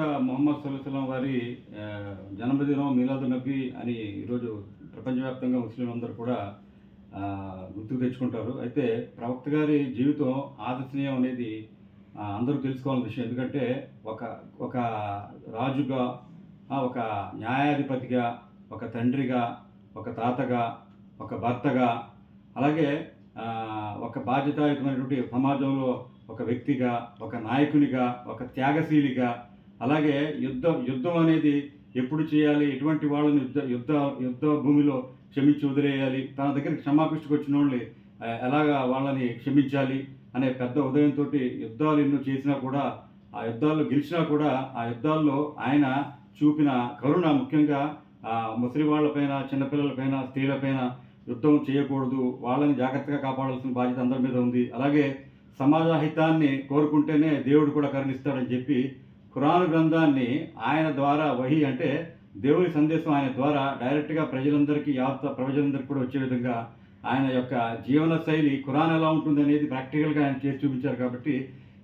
మొహమ్మద్ సల్లాహం వారి జన్మదినం మీలాదు నబీ అని ఈరోజు ప్రపంచవ్యాప్తంగా ముస్లింలందరూ కూడా గుర్తుకు తెచ్చుకుంటారు. అయితే ప్రవక్త గారి జీవితం ఆదర్శనీయం అనేది అందరూ తెలుసుకోవాలని విషయం. ఎందుకంటే ఒక ఒక రాజుగా ఒక న్యాయాధిపతిగా ఒక తండ్రిగా ఒక తాతగా ఒక భర్తగా అలాగే ఒక బాధ్యతాయుతమైనటువంటి సమాజంలో ఒక వ్యక్తిగా ఒక నాయకునిగా ఒక త్యాగశీలిగా అలాగే యుద్ధం యుద్ధం అనేది ఎప్పుడు చేయాలి? ఎటువంటి వాళ్ళని యుద్ధ యుద్ధ యుద్ధ భూమిలో క్షమించి వదిలేయాలి? తన దగ్గరికి క్షమాపిష్టికి వచ్చిన వాళ్ళని ఎలాగా వాళ్ళని క్షమించాలి అనే పెద్ద ఉదయంతో యుద్ధాలు ఎన్నో చేసినా కూడా ఆ యుద్ధాల్లో గెలిచినా కూడా ఆ యుద్ధాల్లో ఆయన చూపిన కరుణ ముఖ్యంగా ఆ, ముసలి వాళ్ళపైన చిన్నపిల్లలపైన స్త్రీలపైన యుద్ధం చేయకూడదు. వాళ్ళని జాగ్రత్తగా కాపాడాల్సిన బాధ్యత అందరి మీద ఉంది. అలాగే సమాజ హితాన్ని కోరుకుంటేనే దేవుడు కూడా కరుణిస్తాడని చెప్పి ఖురాను గ్రంథాన్ని ఆయన ద్వారా వహి అంటే దేవుని సందేశం ఆయన ద్వారా డైరెక్ట్గా ప్రజలందరికీ యాప్త ప్రజలందరికీ కూడా వచ్చే విధంగా ఆయన యొక్క జీవన శైలి ఖురాన్ ఎలా ఉంటుంది అనేది ప్రాక్టికల్గా ఆయన చేసి చూపించారు కాబట్టి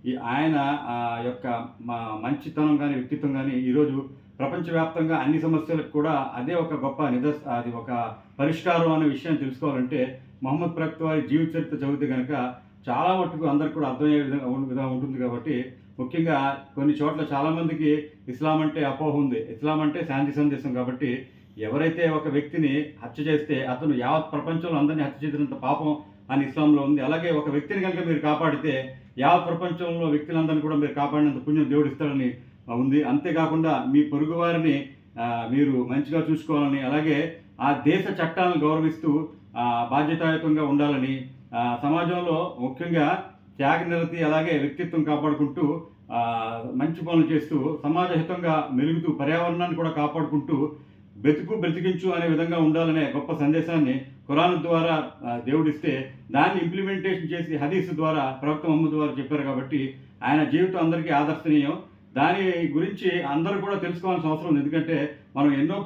ఈ ఆయన ఆ యొక్క మా మంచితనం కానీ వ్యక్తిత్వం కానీ ఈరోజు ప్రపంచవ్యాప్తంగా అన్ని సమస్యలకు కూడా అదే ఒక గొప్ప నిదర్శ అది ఒక పరిష్కారం అనే విషయం తెలుసుకోవాలంటే మహమ్మద్ ప్రవక్త వారి జీవిత చరిత్ర చదివితే కనుక చాలా మట్టుకు అందరికి కూడా అర్థమయ్యే విధంగా విధంగా ఉంటుంది కాబట్టి ముఖ్యంగా కొన్ని చోట్ల చాలామందికి ఇస్లాం అంటే అపోహ ఉంది. ఇస్లాం అంటే శాంతి సందేశం కాబట్టి ఎవరైతే ఒక వ్యక్తిని హత్య చేస్తే అతను యావత్ ప్రపంచంలో అందరినీ హత్య చేసినంత పాపం అని ఇస్లాంలో ఉంది. అలాగే ఒక వ్యక్తిని కనుక మీరు కాపాడితే యావత్ ప్రపంచంలో వ్యక్తులందరినీ కూడా మీరు కాపాడినంత పుణ్యం దేవుడు ఇస్తాడని ఉంది. అంతేకాకుండా మీ పొరుగు వారిని మీరు మంచిగా చూసుకోవాలని అలాగే ఆ దేశ చట్టాలను గౌరవిస్తూ బాధ్యతాయుతంగా ఉండాలని సమాజంలో ముఖ్యంగా త్యాగనిరతి అలాగే వ్యక్తిత్వం కాపాడుకుంటూ మంచి పనులు చేస్తూ సమాజహితంగా మెలుగుతూ పర్యావరణాన్ని కూడా కాపాడుకుంటూ బ్రతుకు బ్రతికించు అనే విధంగా ఉండాలనే గొప్ప సందేశాన్ని ఖురాన్ ద్వారా దేవుడిస్తే దాన్ని ఇంప్లిమెంటేషన్ చేసి హదీస్ ద్వారా ప్రవక్త మహమ్మద్ వారు చెప్పారు కాబట్టి ఆయన జీవితం అందరికీ ఆదర్శనీయం. దాని గురించి అందరూ కూడా తెలుసుకోవాల్సిన అవసరం ఉంది. ఎందుకంటే మనం ఎన్నో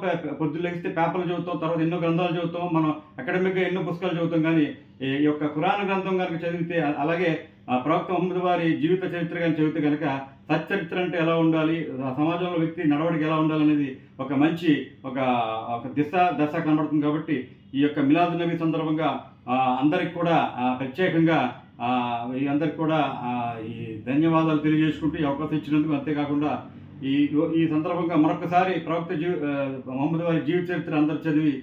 పొద్దులు లెగిస్తే పేపర్లు చదువుతాం తర్వాత ఎన్నో గ్రంథాలు చదువుతాం మనం అకాడమిక్గా ఎన్నో పుస్తకాలు చదువుతాం కానీ ఈ యొక్క ఖురాన్ గ్రంథం కనుక చదివితే అలాగే ఆ ప్రవక్త మహమ్మద్ వారి జీవిత చరిత్ర కానీ చదివితే కనుక సచ్చరిత్ర అంటే ఎలా ఉండాలి? సమాజంలో వ్యక్తి నడవడికి ఎలా ఉండాలి అనేది ఒక మంచి ఒక ఒక దిశ దశ కనబడుతుంది కాబట్టి ఈ యొక్క మిలాద్ నబీ సందర్భంగా అందరికి కూడా ప్రత్యేకంగా ఈ అందరికి కూడా ఈ ధన్యవాదాలు తెలియజేసుకుంటూ ఈ అవకాశం ఇచ్చినందుకు అంతేకాకుండా ఈ ఈ సందర్భంగా మరొకసారి ప్రవక్త జీ మహమ్మద్ వారి జీవిత చరిత్ర అందరు చదివి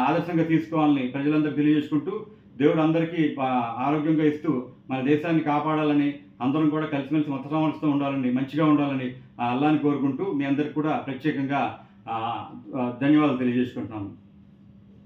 ఆదర్శంగా తీసుకోవాలని ప్రజలందరూ తెలియజేసుకుంటూ దేవుడు అందరికీ ఆరోగ్యంగా ఇస్తూ మన దేశాన్ని కాపాడాలని అందరం కూడా కలిసిమెలిసి మత ఉండాలని మంచిగా ఉండాలని అల్లాని కోరుకుంటూ మీ అందరికి కూడా ప్రత్యేకంగా ధన్యవాదాలు తెలియజేసుకుంటున్నాను